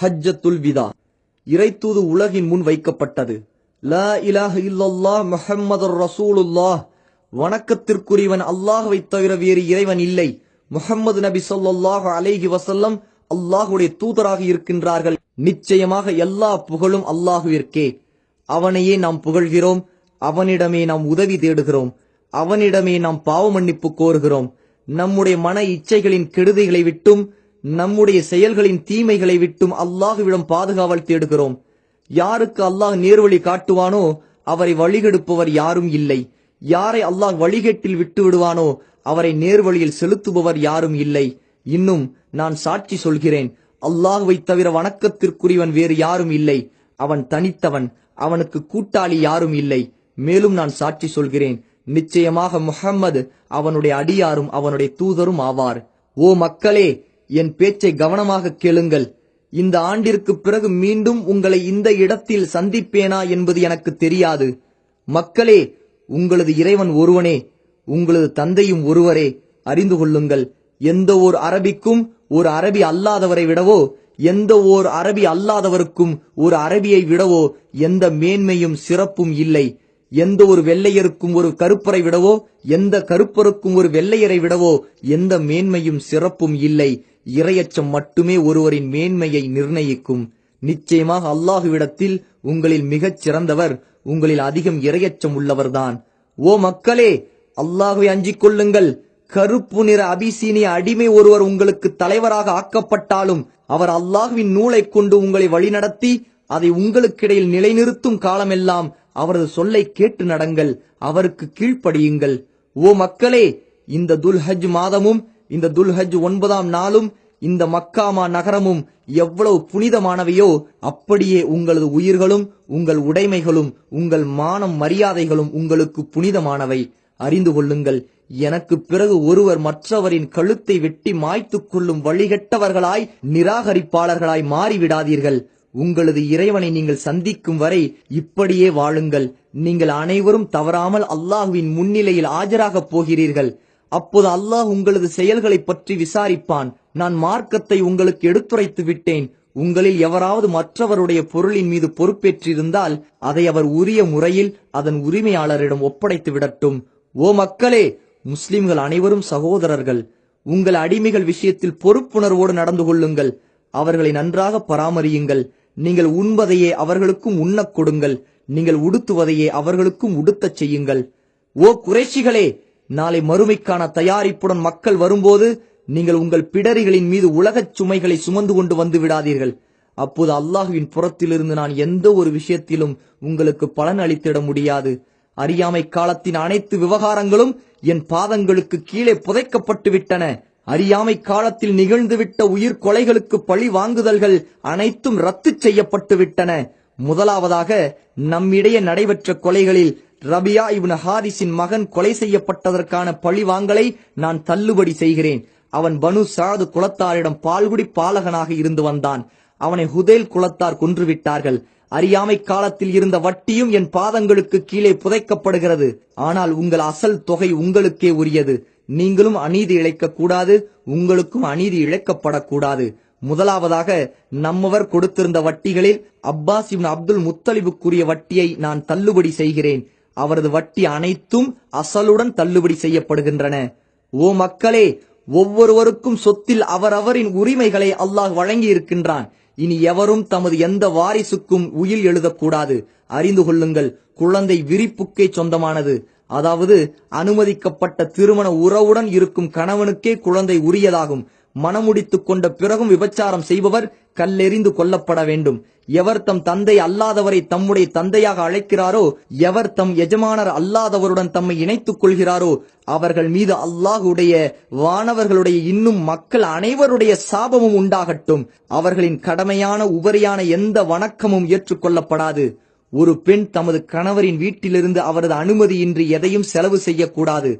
ஹஜ்ஜத்துல் விதா. இறைத்தூது உலகின் முன் வைக்கப்பட்டது. லா இலாஹ இல்லல்லா முஹம்மது ரசூலுல்லாஹ். வணக்கத்திற்குரியவன் அல்லாஹுவை தவிர வேறு இறைவன் இல்லை. முகம்மது நபி ஸல்லல்லாஹு அலைஹி வசல்லம் அல்லாஹுடைய தூதராக இருக்கின்றார்கள். நிச்சயமாக எல்லா புகழும் அல்லாஹுவிற்கே. அவனையே நாம் புகழ்கிறோம். அவனிடமே நாம் உதவி தேடுகிறோம். அவனிடமே நாம் பாவ மன்னிப்பு கோருகிறோம். நம்முடைய மன இச்சைகளின் கெடுதிகளை விட்டும் நம்முடைய செயல்களின் தீமைகளை விட்டும் அல்லாஹுவிடம் பாதுகாவல் தேடுகிறோம். யாருக்கு அல்லாஹ் நேர்வழி காட்டுவானோ அவரை வழிகெடுப்பவர் யாரும் இல்லை. யாரை அல்லாஹ் வழிகேட்டில் விட்டு விடுவானோ அவரை நேர்வழியில் செலுத்துபவர் யாரும் இல்லை. இன்னும் நான் சாட்சி சொல்கிறேன். அல்லாஹுவை தவிர வணக்கத்திற்குரியவன் வேறு யாரும் இல்லை. அவன் தனித்தவன். அவனுக்கு கூட்டாளி யாரும் இல்லை. மேலும் நான் சாட்சி சொல்கிறேன். நிச்சயமாக முஹம்மது அவனுடைய அடியாரும் அவனுடைய தூதரும் ஆவார். ஓ மக்களே என் பேச்சை கவனமாக கேளுங்கள். இந்த ஆண்டிற்கு பிறகு மீண்டும் உங்களை இந்த இடத்தில் சந்திப்பேனா என்பது எனக்கு தெரியாது. மக்களே உங்களது இறைவன் ஒருவனே உங்களது தந்தையும் ஒருவரே அறிந்து கொள்ளுங்கள். எந்த ஓர் அரபிக்கும் ஒரு அரபி அல்லாதவரை விடவோ எந்த ஓர் அரபி அல்லாதவருக்கும் ஒரு அரபியை விடவோ எந்த மேன்மையும் சிறப்பும் இல்லை. எந்த ஒரு வெள்ளையருக்கும் ஒரு கருப்பரை விடவோ எந்த கருப்பருக்கும் ஒரு வெள்ளையரை விடவோ எந்த மேன்மையும் சிறப்பும் இல்லை. இரையச்சம் மட்டுமே ஒருவரின் மேன்மையை நிர்ணயிக்கும். நிச்சயமாக அல்லாஹுவிடத்தில் உங்களில் மிகச் சிறந்தவர் உங்களில் அதிகம் இரையச்சம் உள்ளவர்தான். ஓ மக்களே அல்லாஹுவை அஞ்சிக் கொள்ளுங்கள். கருப்பு நிற அபிசீனிய அடிமை ஒருவர் உங்களுக்கு தலைவராக ஆக்கப்பட்டாலும் அவர் அல்லாஹுவின் நூலை கொண்டு உங்களை வழிநடத்தி அதை உங்களுக்கிடையில் நிலைநிறுத்தும் காலமெல்லாம் அவரது சொல்லை கேட்டு நடங்கள் அவருக்கு கீழ்ப்படியுங்கள். ஓ மக்களே இந்த துல்ஹஜ் மாதமும் இந்த துல்ஹஜ் ஒன்பதாம் நாளும் இந்த மக்காமா நகரமும் எவ்வளவு புனிதமானவையோ அப்படியே உங்களது உயிர்களும் உங்கள் உடைமைகளும் உங்கள் மானம் மரியாதைகளும் உங்களுக்கு புனிதமானவை. அறிந்து கொள்ளுங்கள் எனக்கு பிறகு ஒருவர் மற்றவரின் கழுத்தை வெட்டி மாய்த்து கொள்ளும் வழிகட்டவர்களாய் நிராகரிப்பாளர்களாய் மாறிவிடாதீர்கள். உங்களது இறைவனை நீங்கள் சந்திக்கும் வரை இப்படியே வாழுங்கள். நீங்கள் அனைவரும் தவறாமல் அல்லாஹுவின் முன்னிலையில் ஆஜராகப் போகிறீர்கள். அப்போது அல்லாஹ் உங்களது செயல்களை பற்றி விசாரிப்பான். நான் மார்க்கத்தை உங்களுக்கு எடுத்துரைத்து விட்டேன். உங்களில் எவராவது மற்றவருடைய பொருளின் மீது பொறுப்பேற்றிருந்தால் அதை அவர் உரிய முறையில் அதன் உரிமையாளரிடம் ஒப்படைத்து விடட்டும். ஓ மக்களே முஸ்லிம்கள் அனைவரும் சகோதரர்கள் உங்கள் அடிமைகள் விஷயத்தில் பொறுப்புணர்வோடு நடந்து கொள்ளுங்கள். அவர்களை நன்றாக பராமரியுங்கள். நீங்கள் உண்பதையே அவர்களுக்கும் உண்ணக் கொடுங்கள். நீங்கள் உடுத்துவதையே அவர்களுக்கும் உடுத்தச் செய்யுங்கள். ஓ குறைஷிகளே நாளை மறுமைக்கான தயாரிப்புடன் மக்கள் வரும்போது நீங்கள் உங்கள் பிடரிகளின் மீது உலகச் சுமைகளை சுமந்து கொண்டு வந்து விடாதீர்கள். அப்போது அல்லாஹுவின் புறத்திலிருந்து நான் எந்த ஒரு விஷயத்திலும் உங்களுக்கு பலன் அளித்திட முடியாது. அறியாமை காலத்தின் அனைத்து விவகாரங்களும் என் பாதங்களுக்கு கீழே புதைக்கப்பட்டு விட்டன. அறியாமை காலத்தில் நிகழ்ந்துவிட்ட உயிர் கொலைகளுக்கு பழி வாங்குதல்கள் அனைத்தும் ரத்து செய்யப்பட்டு விட்டன. முதலாவதாக நம்மிடையே நடைபெற்ற கொலைகளில் ரபியா இப்னு ஹாரிஸின் மகன் கொலை செய்யப்பட்டதற்கான பழிவாங்கலை நான் தள்ளுபடி செய்கிறேன். அவன் பனு சாது குலத்தாரிடம் பால்குடி பாலகனாக இருந்து வந்தான். அவனை ஹுதேல் குலத்தார் கொன்றுவிட்டார்கள். அறியாமை காலத்தில் இருந்த வட்டியும் என் பாதங்களுக்கு கீழே புதைக்கப்படுகிறது. ஆனால் உங்கள் அசல் தொகை உங்களுக்கே உரியது. நீங்களும் அநீதி இழைக்க கூடாது உங்களுக்கும் அநீதி இழைக்கப்படக்கூடாது. முதலாவதாக நம்மவர் கொடுத்திருந்த வட்டிகளில் அப்பாஸ் இவன் அப்துல் முத்தலிபுக்குரிய வட்டியை நான் தள்ளுபடி செய்கிறேன். அவரது வட்டி அனைத்தும் அசலுடன் தள்ளுபடி செய்யப்படுகின்றன. ஓ மக்களே ஒவ்வொருவருக்கும் சொத்தில் அவரவரின் உரிமைகளை அல்லாஹ் வழங்கி இருக்கின்றான் இனி எவரும் தமது எந்த வாரிசுக்கும் உயில் எழுதக்கூடாது. அறிந்து கொள்ளுங்கள் குழந்தை விரிப்புக்கே சொந்தமானது. அதாவது அனுமதிக்கப்பட்ட திருமண உறவுடன் இருக்கும் கணவனுக்கே குழந்தை உரியதாகும். மனமுடித்து கொண்ட பிறகும் விபச்சாரம் செய்பவர் கல்லெறிந்து கொல்லப்பட வேண்டும். எவர் தம் தந்தை அல்லாதவரை தம்முடைய தந்தையாக அழைக்கிறாரோ எவர் தம் எஜமானர் அல்லாதவருடன் தம்மை இணைத்துக் கொள்கிறாரோ அவர்கள் மீது அல்லாஹுடைய வானவர்களுடைய இன்னும் மக்கள் அனைவருடைய சாபமும் உண்டாகட்டும். அவர்களின் கடமையான உபரியான எந்த வணக்கமும் ஏற்றுக்கொள்ளப்படாது. ஒரு பெண் தமது கணவரின் வீட்டிலிருந்து அவரது அனுமதியின்றி எதையும் செலவு செய்யக்கூடாது.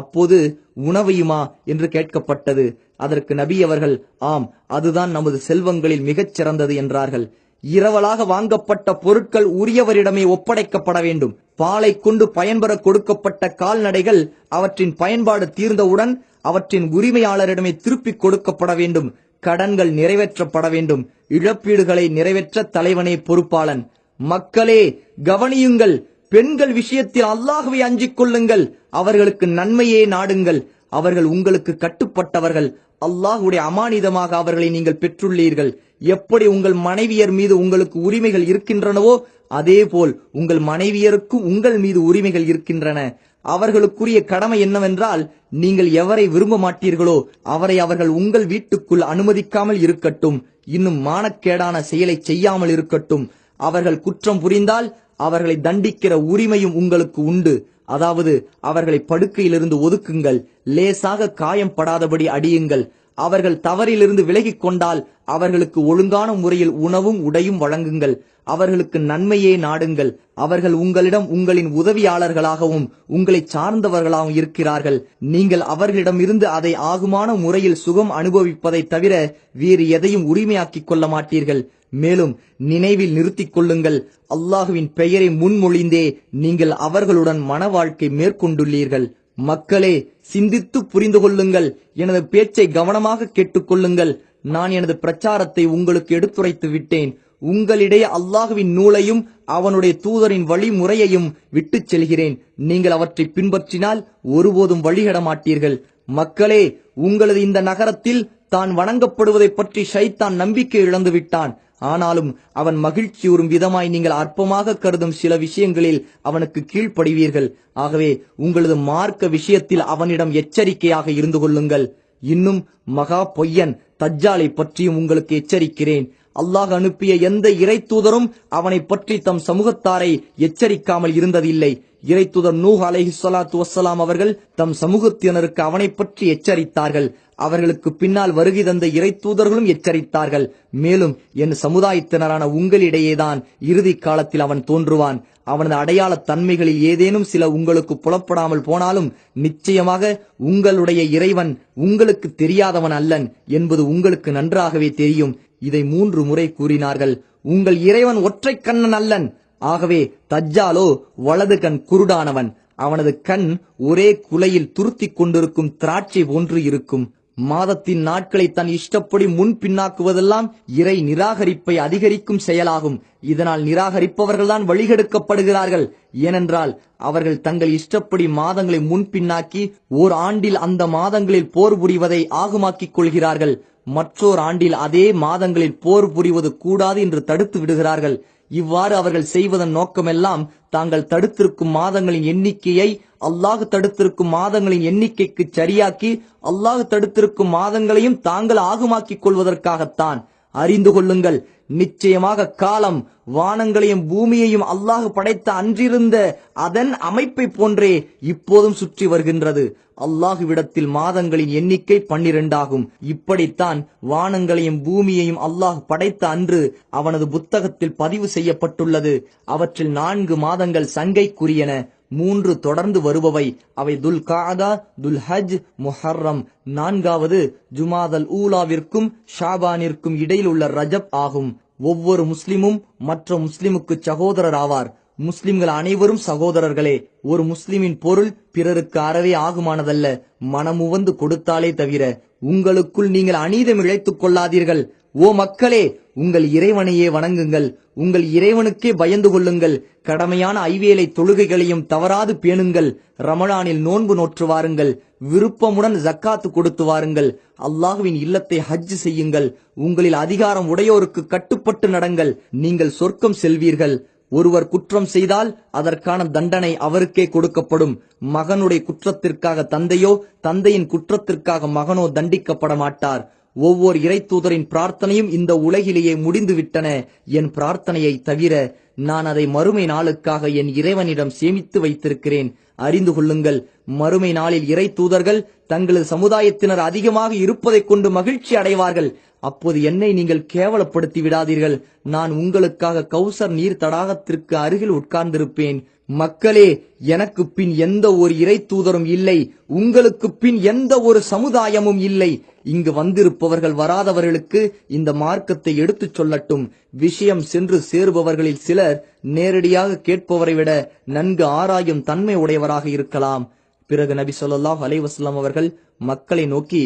அப்போது உணவையுமா என்று கேட்கப்பட்டது. அதற்கு நபி அவர்கள் ஆம் அதுதான் நமது செல்வங்களில் மிகச் சிறந்தது என்றார்கள். இரவலாக வாங்கப்பட்ட பொருட்கள் உரியவரிடமே ஒப்படைக்கப்பட வேண்டும். பாலை கொண்டு பயன்பெற கொடுக்கப்பட்ட கால்நடைகள் அவற்றின் பயன்பாடு தீர்ந்தவுடன் அவற்றின் உரிமையாளரிடமே திருப்பிக் கொடுக்கப்பட வேண்டும். கடன்கள் நிறைவேற்றப்பட வேண்டும். இழப்பீடுகளை நிறைவேற்ற தலைவனே பொறுப்பாளன். மக்களே கவனியுங்கள் பெண்கள் விஷயத்தில் அல்லாகவே அஞ்சிக் கொள்ளுங்கள். அவர்களுக்கு நன்மையே நாடுங்கள். அவர்கள் உங்களுக்கு கட்டுப்பட்டவர்கள். அல்லாஹுடைய அமானிதமாக அவர்களை நீங்கள் பெற்றுள்ளீர்கள். எப்படி உங்கள் மனைவியர் மீது உங்களுக்கு உரிமைகள் இருக்கின்றனவோ அதேபோல் உங்கள் மனைவியருக்கும் உங்கள் மீது உரிமைகள் இருக்கின்றன. அவர்களுக்குரிய கடமை என்னவென்றால் நீங்கள் எவரை விரும்ப மாட்டீர்களோ அவரை அவர்கள் உங்கள் வீட்டுக்குள் அனுமதிக்காமல் இருக்கட்டும். இன்னும் மானக்கேடான செயலை செய்யாமல் இருக்கட்டும். அவர்கள் குற்றம் புரிந்தால் அவர்களை தண்டிக்கிற உரிமையும் உங்களுக்கு உண்டு. அதாவது அவர்களை படுக்கையிலிருந்து ஒதுக்குங்கள். லேசாக காயம் படாதபடி அடியுங்கள். அவர்கள் தவறிலிருந்து விலகிக் கொண்டால் அவர்களுக்கு ஒழுங்கான முறையில் உணவும் உடையும் வழங்குங்கள். அவர்களுக்கு நன்மையே நாடுங்கள். அவர்கள் உங்களிடம் உங்களின் உதவியாளர்களாகவும் உங்களை சார்ந்தவர்களாகவும் இருக்கிறார்கள். நீங்கள் அவர்களிடமிருந்து அதை ஆகுமான முறையில் சுகம் அனுபவிப்பதை தவிர வேறு எதையும் உரிமையாக்கிக் கொள்ள மாட்டீர்கள். மேலும் நினைவில் நிறுத்திக் கொள்ளுங்கள். அல்லாஹுவின் பெயரை முன்மொழிந்தே நீங்கள் அவர்களுடன் மன வாழ்க்கை மேற்கொண்டுள்ளீர்கள். மக்களே சிந்தித்து புரிந்து கொள்ளுங்கள். எனது பேச்சை கவனமாக கேட்டுக்கொள்ளுங்கள் நான் எனது பிரச்சாரத்தை உங்களுக்கு எடுத்துரைத்து விட்டேன். உங்களிடையே அல்லாஹுவின் நூலையும் அவனுடைய தூதரின் வழிமுறையையும் விட்டுச் செல்கிறேன். நீங்கள் அவற்றை பின்பற்றினால் ஒருபோதும் வழிகட மாட்டீர்கள். மக்களே உங்களது இந்த நகரத்தில் தான் வணங்கப்படுவதை பற்றி ஷைத்தான் நம்பிக்கை இழந்து விட்டான் ஆனாலும் அவன் மகிழ்ச்சியுறும் விதமாய் நீங்கள் அற்பமாக கருதும் சில விஷயங்களில் அவனுக்கு கீழ்ப்படுவீர்கள். ஆகவே உங்களது மார்க்க விஷயத்தில் அவனிடம் எச்சரிக்கையாக இருந்து கொள்ளுங்கள். இன்னும் மகா பொய்யன் தஜ்ஜாலை பற்றியும் உங்களுக்கு எச்சரிக்கிறேன். அல்லாஹ் அனுப்பிய எந்த இறை தூதரும் அவனை பற்றி தம் சமூகத்தாரை எச்சரிக்காமல் இருந்ததில்லை. இறை தூதர் நூஹ் அலஹி ஸலாத்து வசலாம் அவர்கள் தம் சமூகத்தினருக்கு அவனை பற்றி எச்சரித்தார்கள். அவர்களுக்கு பின்னால் வருகை தந்த இறை தூதர்களும் எச்சரித்தார்கள். மேலும் என் சமுதாயத்தினரான உங்களிடையேதான் இறுதி காலத்தில் அவன் தோன்றுவான். அவனது அடையாள தன்மைகளில் ஏதேனும் சில உங்களுக்கு புலப்படாமல் போனாலும் நிச்சயமாக உங்களுடைய இறைவன் உங்களுக்கு தெரியாதவன் அல்லன் என்பது உங்களுக்கு நன்றாகவே தெரியும். இதை மூன்று முறை கூறினார்கள். உங்கள் இறைவன் ஒற்றை கண்ணன் அல்லன். ஆகவே தஜ்ஜாலோ வலது கண் குருடானவன். அவனது கண் ஒரே குலையில் துருத்திக் கொண்டிருக்கும் திராட்சை போன்று இருக்கும். மாதத்தின் நாட்களை தன் இஷ்டப்படி முன் பின்னாக்குவதெல்லாம் இறை நிராகரிப்பை அதிகரிக்கும் செயலாகும். இதனால் நிராகரிப்பவர்கள்தான் வழிகெடுக்கப்படுகிறார்கள். ஏனென்றால் அவர்கள் தங்கள் இஷ்டப்படி மாதங்களை முன் பின்னாக்கி ஓர் ஆண்டில் அந்த மாதங்களில் போர் புரிவதை ஆகுமாக்கிக் கொள்கிறார்கள். மற்றோர் ஆண்டில் அதே மாதங்களில் போர் புரிவது கூடாது என்று தடுத்து விடுகிறார்கள். இவ்வாறு அவர்கள் செய்வதன் நோக்கமெல்லாம் தாங்கள் தடுத்திருக்கும் மாதங்களின் எண்ணிக்கையை அல்லாஹ் தடுத்திருக்கும் மாதங்களின் எண்ணிக்கைக்கு சரியாக்கி அல்லாஹ் தடுத்திருக்கும் மாதங்களையும் தாங்கள் ஆகுமாக்கிக் கொள்வதற்காகத்தான். அறிந்து கொள்ளுங்கள் நிச்சயமாக காலம் வானங்களையும் பூமியையும் அல்லாஹ் படைத்த அன்றிருந்த அதன் அமைப்பை போன்றே இப்போதும் சுற்றி வருகின்றது. அல்லாஹுவிடத்தில் மாதங்களின் எண்ணிக்கை பன்னிரண்டாகும். இப்படித்தான் வானங்களையும் பூமியையும் அல்லாஹ் படைத்த அன்று அவனது புத்தகத்தில் பதிவு செய்யப்பட்டுள்ளது. அவற்றில் நான்கு மாதங்கள் சங்கைக்குரியன. மூன்று தொடர்ந்து வருபவை. அவை துல் காதா துல் ஹஜ் முஹர்ரம். நான்காவது ஜுமாதல் ஊலாவிற்கும் ஷாபானிற்கும் இடையில் உள்ள ரஜப் ஆகும். ஒவ்வொரு முஸ்லிமும் மற்ற முஸ்லிமுக்கு சகோதரர் ஆவார் முஸ்லிம்கள் அனைவரும் சகோதரர்களே. ஒரு முஸ்லிமின் பொருள் பிறருக்கு அறவே ஆகுமானதல்ல. மனமுவந்து கொடுத்தாலே தவிர உங்களுக்குள் நீங்கள் அநீதம் இழைத்துக் கொள்ளாதீர்கள். ஓ மக்களே உங்கள் இறைவனையே வணங்குங்கள். உங்கள் இறைவனுக்கே பயந்து கொள்ளுங்கள். கடமையான ஐவேலை தொழுகைகளையும் தவறாது பேணுங்கள். ரமலானில் நோன்பு நோற்று வாருங்கள். விருப்பமுடன் ஜக்காத்து கொடுத்து வாருங்கள். அல்லாஹுவின் இல்லத்தை ஹஜ் செய்யுங்கள். உங்களில் அதிகாரம் உடையோருக்கு கட்டுப்பட்டு நடங்கள். நீங்கள் சொர்க்கம் செல்வீர்கள். ஒருவர் குற்றம் செய்தால் அதற்கான தண்டனை அவருக்கே கொடுக்கப்படும். மகனுடைய குற்றத்திற்காக தந்தையோ தந்தையின் குற்றத்திற்காக மகனோ தண்டிக்கப்பட மாட்டார். ஒவ்வொரு இறை தூதரின் பிரார்த்தனையும் இந்த உலகிலேயே முடிந்துவிட்டன. என் பிரார்த்தனையை தவிர நான் அதை மறுமை நாளுக்காக என் இறைவனிடம் சேமித்து வைத்திருக்கிறேன். அறிந்து கொள்ளுங்கள் மறுமை நாளில் இறை தூதர்கள் தங்களது சமுதாயத்தினர் அதிகமாக இருப்பதைக் கொண்டு மகிழ்ச்சி அடைவார்கள். அப்போது என்னை நீங்கள் கேவலப்படுத்தி விடாதீர்கள். நான் உங்களுக்காக கௌசர் நீர் தடாகத்திற்கு அருகில் உட்கார்ந்திருப்பேன். மக்களே எனக்கு பின் எந்த ஒரு இறை தூதரும் இல்லை. உங்களுக்கு பின் எந்த ஒரு சமுதாயமும் இல்லை. இங்கு வந்திருப்பவர்கள் வராதவர்களுக்கு இந்த மார்க்கத்தை எடுத்துச் சொல்லட்டும். விஷயம் சென்று சேருபவர்களில் சிலர் நேரடியாக கேட்பவரை விட நன்கு ஆராயும் தன்மை உடையவராக இருக்கலாம். பிறகு நபி சொல்லாஹ் அலைவாஸ்லாம் அவர்கள் மக்களை நோக்கி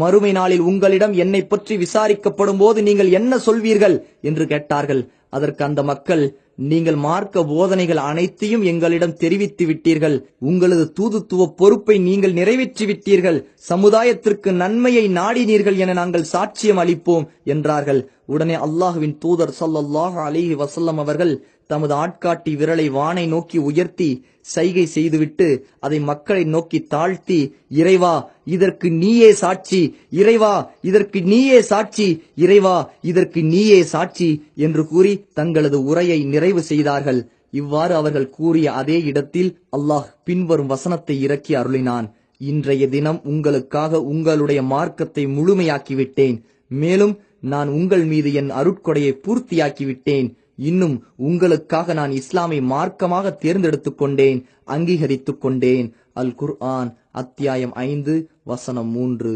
மறுமை நாளில் உங்களிடம் என்னை பற்றி விசாரிக்கப்படும் போது நீங்கள் என்ன சொல்வீர்கள்? என்று கேட்டார்கள். அதற்கு அந்த மக்கள் நீங்கள் மார்க்க போதனைகள் அனைத்தையும் எங்களிடம் தெரிவித்து விட்டீர்கள். உங்களது தூதுத்துவ பொறுப்பை நீங்கள் நிறைவேற்றி விட்டீர்கள். சமுதாயத்திற்கு நன்மையை நாடினீர்கள் என நாங்கள் சாட்சியம் அளிப்போம் என்றார்கள். உடனே அல்லாஹுவின் தூதர் சல்லாஹ் அலிஹி வசல்லம் அவர்கள் தமது ஆட்காட்டி விரலை வானை நோக்கி உயர்த்தி சைகை செய்துவிட்டு அதை மக்களை நோக்கி தாழ்த்தி இறைவா இதற்கு நீயே சாட்சி இறைவா இதற்கு நீயே சாட்சி இறைவா இதற்கு நீயே சாட்சி என்று கூறி தங்களது உரையை நிறைவு செய்தார்கள். இவ்வாறு அவர்கள் கூறிய அதே இடத்தில் அல்லாஹ் பின்வரும் வசனத்தை இறக்கி அருளினான். இன்றைய தினம் உங்களுக்காக உங்களுடைய மார்க்கத்தை முழுமையாக்கிவிட்டேன். மேலும் நான் உங்கள் மீது என் அருட்கொடையை பூர்த்தியாக்கிவிட்டேன். இன்னும் உங்களுக்காக நான் இஸ்லாமை மார்க்கமாக தேர்ந்தெடுத்துக் கொண்டேன் அங்கீகரித்துக் கொண்டேன். அல் குர்ஆன் அத்தியாயம் ஐந்து வசனம் மூன்று.